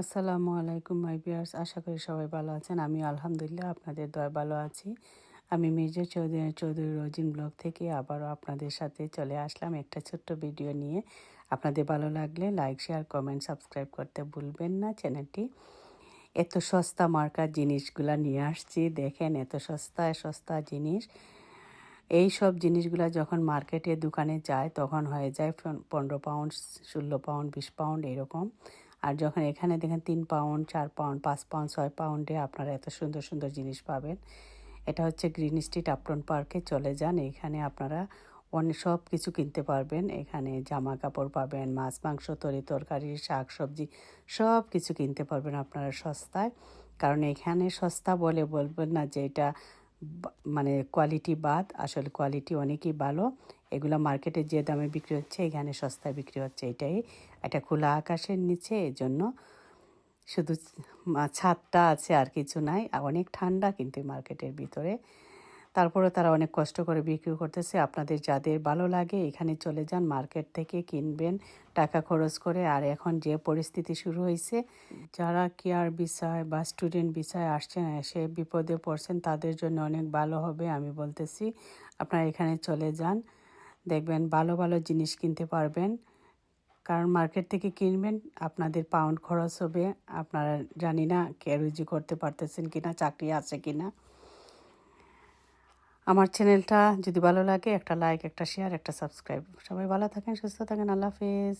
আসসালামু আলাইকুম মাই বিয়ার্স আশা করি সবাই ভালো আছেন। আমি আলহামদুলিল্লাহ আপনাদের দয় ভালো আছি। আমি মির্জা চৌধুরী চৌধুরী রোজিন ব্লগ থেকে আবারও আপনাদের সাথে চলে আসলাম একটা ছোট্ট ভিডিও নিয়ে। আপনাদের ভালো লাগলে লাইক শেয়ার কমেন্ট সাবস্ক্রাইব করতে ভুলবেন না চ্যানেলটি। এত সস্তা মার্কার জিনিসগুলা নিয়ে আসছি, দেখেন এত সস্তা সস্তা জিনিস। এই সব জিনিসগুলো যখন মার্কেটে, দোকানে যায়, তখন হয়ে যায় পনেরো পাউন্ড ষোলো পাউন্ড বিশ পাউন্ড এরকম। আর যখন এখানে দেখেন তিন পাউন্ড চার পাউন্ড পাঁচ পাউন্ড ছয় পাউন্ডে আপনারা এত সুন্দর সুন্দর জিনিস পাবেন। এটা হচ্ছে গ্রিন স্ট্রিট আপটন পার্কে চলে যান। এখানে আপনারা অনেক সব কিছু কিনতে পারবেন। এখানে জামা কাপড় পাবেন, মাছ, মাংস, তরি তরকারি, শাক, সবজি, সব কিছু কিনতে পারবেন আপনারা সস্তায়। কারণ এখানে সস্তা বলে বলবেন না যে এটা মানে কোয়ালিটি বাদ, আসলে কোয়ালিটি অনেকই ভালো। এগুলো মার্কেটে যে দামে বিক্রি হচ্ছে, এখানে সস্তায় বিক্রি হচ্ছে, এটাই এটা খোলা আকাশের নিচে, এজন্য শুধু ছাদটা আছে আর কিছু নাই, অনেক ঠান্ডা কিন্তু মার্কেটের ভিতরে। তারপরে তারা অনেক কষ্ট করে বিক্রি করতেছে। আপনাদের যাদের ভালো লাগে এখানে চলে যান, মার্কেট থেকে কিনবেন, টাকা খরচ করে। আর এখন যে পরিস্থিতি শুরু হয়েছে, যারা কেয়ার বিষয় বা স্টুডেন্ট বিষয় আসছেন, এসে বিপদে পড়ছেন, তাদের জন্য অনেক ভালো হবে আমি বলতেছি। আপনারা এখানে চলে যান, দেখবেন ভালো ভালো জিনিস কিনতে পারবেন। কারণ মার্কেট থেকে কিনবেন, আপনাদের পাউন্ড খরচ হবে। আপনারা জানি না কে রুজি করতে পারতেছেন কিনা, চাকরি আছে কিনা। আমার চ্যানেলটা যদি ভালো লাগে, একটা লাইক একটা শেয়ার একটা সাবস্ক্রাইব সবাই ভালো থাকেন, সুস্থ থাকেন, আল্লাহ হাফিজ।